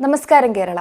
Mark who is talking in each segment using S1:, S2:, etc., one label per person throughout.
S1: നമസ്കാരം കേരള.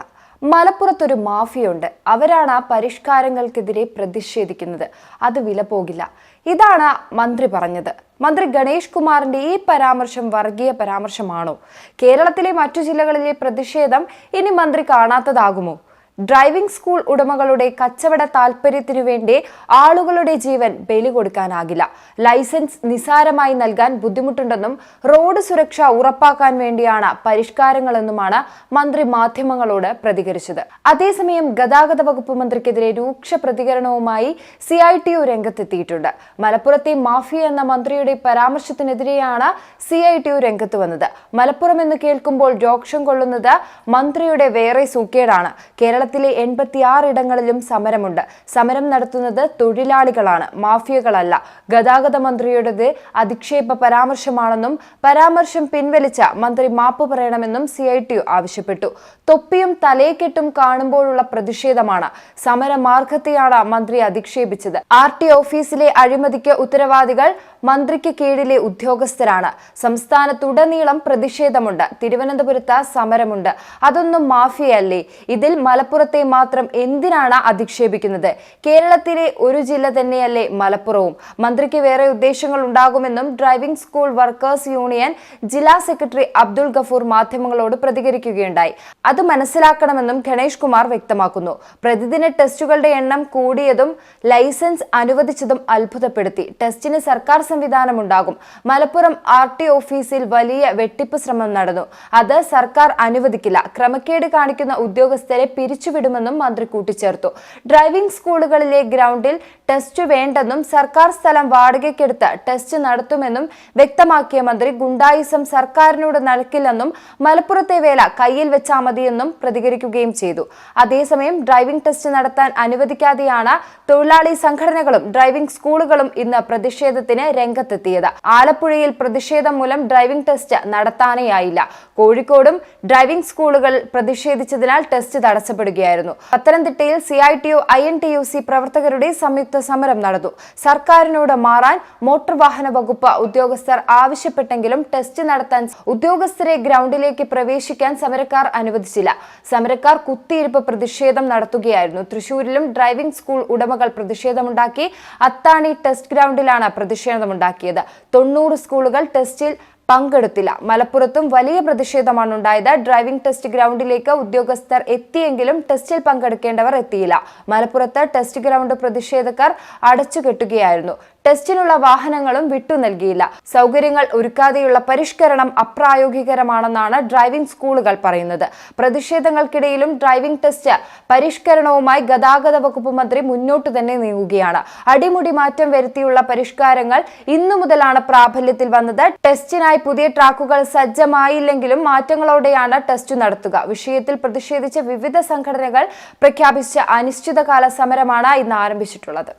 S1: മലപ്പുറത്തൊരു മാഫിയുണ്ട് അവരാണ് ആ പരിഷ്കാരങ്ങൾക്കെതിരെ പ്രതിഷേധിക്കുന്നത്. അത് വില പോകില്ല ഇതാണ് മന്ത്രി പറഞ്ഞത്. മന്ത്രി ഗണേഷ് കുമാറിന്റെ ഈ പരാമർശം വർഗീയ പരാമർശമാണോ? കേരളത്തിലെ മറ്റു ജില്ലകളിലെ പ്രതിഷേധം ഇനി മന്ത്രി കാണാത്തതാകുമോ? ഡ്രൈവിംഗ് സ്കൂൾ ഉടമകളുടെ കച്ചവട താൽപര്യത്തിനു വേണ്ടി ആളുകളുടെ ജീവൻ ബലി കൊടുക്കാനാകില്ല. ലൈസൻസ് നിസാരമായി നൽകാൻ ബുദ്ധിമുട്ടുണ്ടെന്നും റോഡ് സുരക്ഷ ഉറപ്പാക്കാൻ വേണ്ടിയാണ് പരിഷ്കാരങ്ങളെന്നുമാണ് മന്ത്രി മാധ്യമങ്ങളോട് പ്രതികരിച്ചത്. അതേസമയം ഗതാഗത വകുപ്പ് മന്ത്രിക്കെതിരെ രൂക്ഷ പ്രതികരണവുമായി സി ഐ ടി യു രംഗത്തെത്തിയിട്ടുണ്ട്. മലപ്പുറത്തെ മാഫിയ എന്ന മന്ത്രിയുടെ പരാമർശത്തിനെതിരെയാണ് സി ഐ ടി യു രംഗത്ത് വന്നത്. മലപ്പുറം എന്ന് കേൾക്കുമ്പോൾ രോക്ഷം കൊള്ളുന്നത് മന്ത്രിയുടെ വേറെ സൂക്കേടാണ്. കേരളത്തിലെ എൺപത്തിയാറ് ഇടങ്ങളിലും സമരമുണ്ട്. സമരം നടത്തുന്നത് തൊഴിലാളികളാണ് മാഫിയകളല്ല. ഗതാഗത മന്ത്രിയുടേത് അധിക്ഷേപ പരാമർശമാണെന്നും പരാമർശം പിൻവലിച്ച മന്ത്രി മാപ്പ് പറയണമെന്നും സി ഐ ടി ആവശ്യപ്പെട്ടു. തൊപ്പിയും തലയെക്കെട്ടും കാണുമ്പോഴുള്ള പ്രതിഷേധമാണ് സമരമാർഗത്തെയാണ് മന്ത്രി അധിക്ഷേപിച്ചത്. ആർ ടി ഓഫീസിലെ അഴിമതിക്ക് ഉത്തരവാദികൾ മന്ത്രിക്ക് കീഴിലെ ഉദ്യോഗസ്ഥരാണ്. സംസ്ഥാനത്തുടനീളം പ്രതിഷേധമുണ്ട്. തിരുവനന്തപുരത്ത് സമരമുണ്ട്. അതൊന്നും മാഫിയല്ലേ? ഇതിൽ മലപ്പുറത്തെ മാത്രം എന്തിനാണ് അധിക്ഷേപിക്കുന്നത്? കേരളത്തിലെ ഒരു ജില്ല തന്നെയല്ലേ മലപ്പുറവും. മന്ത്രിക്ക് വേറെ ഉദ്ദേശങ്ങൾ ഉണ്ടാകുമെന്നും ഡ്രൈവിംഗ് സ്കൂൾ വർക്കേഴ്സ് യൂണിയൻ ജില്ലാ സെക്രട്ടറി അബ്ദുൾ ഗഫൂർ മാധ്യമങ്ങളോട് പ്രതികരിക്കുകയുണ്ടായി. അത് മനസ്സിലാക്കണമെന്നും ഗണേഷ് കുമാർ വ്യക്തമാക്കുന്നു. പ്രതിദിന ടെസ്റ്റുകളുടെ എണ്ണം കൂടിയതും ലൈസൻസ് അനുവദിച്ചതും അത്ഭുതപ്പെടുത്തി. ടെസ്റ്റിന് സർക്കാർ സംവിധാനം ഉണ്ടാകും മലപ്പുറം ആർ ടി ഓഫീസിൽ വലിയ വെട്ടിപ്പ് ശ്രമം നടന്നു. അത് സർക്കാർ അനുവദിക്കില്ല. ക്രമക്കേട് കാണിക്കുന്ന ഉദ്യോഗസ്ഥരെ പിരിച്ചുവിടുമെന്നും മന്ത്രി കൂട്ടിച്ചേർത്തു. ഡ്രൈവിംഗ് സ്കൂളുകളിലെ ഗ്രൗണ്ടിൽ ടെസ്റ്റ് വേണ്ടെന്നും സർക്കാർ സ്ഥലം വാടകയ്ക്കെടുത്ത് ടെസ്റ്റ് നടത്തുമെന്നും വ്യക്തമാക്കിയ മന്ത്രി ഗുണ്ടായിസം സർക്കാരിനോട് നൽകില്ലെന്നും മലപ്പുറത്തെ വേല കയ്യിൽ വെച്ചാൽ മതിയെന്നും പ്രതികരിക്കുകയും ചെയ്തു. അതേസമയം ഡ്രൈവിംഗ് ടെസ്റ്റ് നടത്താൻ അനുവദിക്കാതെയാണ് തൊഴിലാളി സംഘടനകളും ഡ്രൈവിംഗ് സ്കൂളുകളും ഇന്ന് പ്രതിഷേധത്തിന് രംഗത്തെത്തിയത്. ആലപ്പുഴയിൽ പ്രതിഷേധം മൂലം ഡ്രൈവിംഗ് ടെസ്റ്റ് നടത്താനേയായില്ല. കോഴിക്കോടും ഡ്രൈവിംഗ് സ്കൂളുകൾ പ്രതിഷേധിച്ചതിനാൽ ടെസ്റ്റ് തടസ്സപ്പെടുകയായിരുന്നു. പത്തനംതിട്ടയിൽ C I T U I N T U C പ്രവർത്തകരുടെ സംയുക്ത സമരം നടന്നു. സർക്കാരിനോട് മാറാൻ മോട്ടോർ വാഹന വകുപ്പ് ഉദ്യോഗസ്ഥർ ആവശ്യപ്പെട്ടെങ്കിലും ടെസ്റ്റ് നടത്താൻ ഉദ്യോഗസ്ഥരെ ഗ്രൗണ്ടിലേക്ക് പ്രവേശിക്കാൻ സമരക്കാർ അനുവദിച്ചില്ല. സമരക്കാർ കുത്തിയിരുപ്പ് പ്രതിഷേധം നടത്തുകയായിരുന്നു. തൃശൂരിലും ഡ്രൈവിംഗ് സ്കൂൾ ഉടമകൾ പ്രതിഷേധമുണ്ടാക്കി. അത്താണി ടെസ്റ്റ് ഗ്രൗണ്ടിലാണ് പ്രതിഷേധമുണ്ടാക്കിയത് തൊണ്ണൂറ് സ്കൂളുകൾ ടെസ്റ്റിൽ പങ്കെടുത്തില്ല. മലപ്പുറത്തും വലിയ പ്രതിഷേധമാണ് ഉണ്ടായത് ഡ്രൈവിംഗ് ടെസ്റ്റ് ഗ്രൗണ്ടിലേക്ക് ഉദ്യോഗസ്ഥർ എത്തിയെങ്കിലും ടെസ്റ്റിൽ പങ്കെടുക്കേണ്ടവർ എത്തിയില്ല. മലപ്പുറത്ത് ടെസ്റ്റ് ഗ്രൗണ്ട് പ്രതിഷേധക്കാർ അടച്ചുകെട്ടുകയായിരുന്നു. ടെസ്റ്റിനുള്ള വാഹനങ്ങളും വിട്ടു നൽകിയില്ല. സൗകര്യങ്ങൾ ഒരുക്കാതെയുള്ള പരിഷ്കരണം അപ്രായോഗികരമാണെന്നാണ് ഡ്രൈവിംഗ് സ്കൂളുകൾ പറയുന്നത്. പ്രതിഷേധങ്ങൾക്കിടയിലും ഡ്രൈവിംഗ് ടെസ്റ്റ് പരിഷ്കരണവുമായി ഗതാഗത വകുപ്പ് മന്ത്രി മുന്നോട്ട് തന്നെ നീങ്ങുകയാണ്. അടിമുടി മാറ്റം വരുത്തിയുള്ള പരിഷ്കാരങ്ങൾ ഇന്നു മുതലാണ് പ്രാബല്യത്തിൽ വന്നത്. ടെസ്റ്റിനായി പുതിയ ട്രാക്കുകൾ സജ്ജമായില്ലെങ്കിലും മാറ്റങ്ങളോടെയാണ് ടെസ്റ്റ് നടത്തുക. വിഷയത്തിൽ പ്രതിഷേധിച്ച വിവിധ സംഘടനകൾ പ്രഖ്യാപിച്ച അനിശ്ചിതകാല സമരമാണ് ഇന്ന് ആരംഭിച്ചിട്ടുള്ളത്.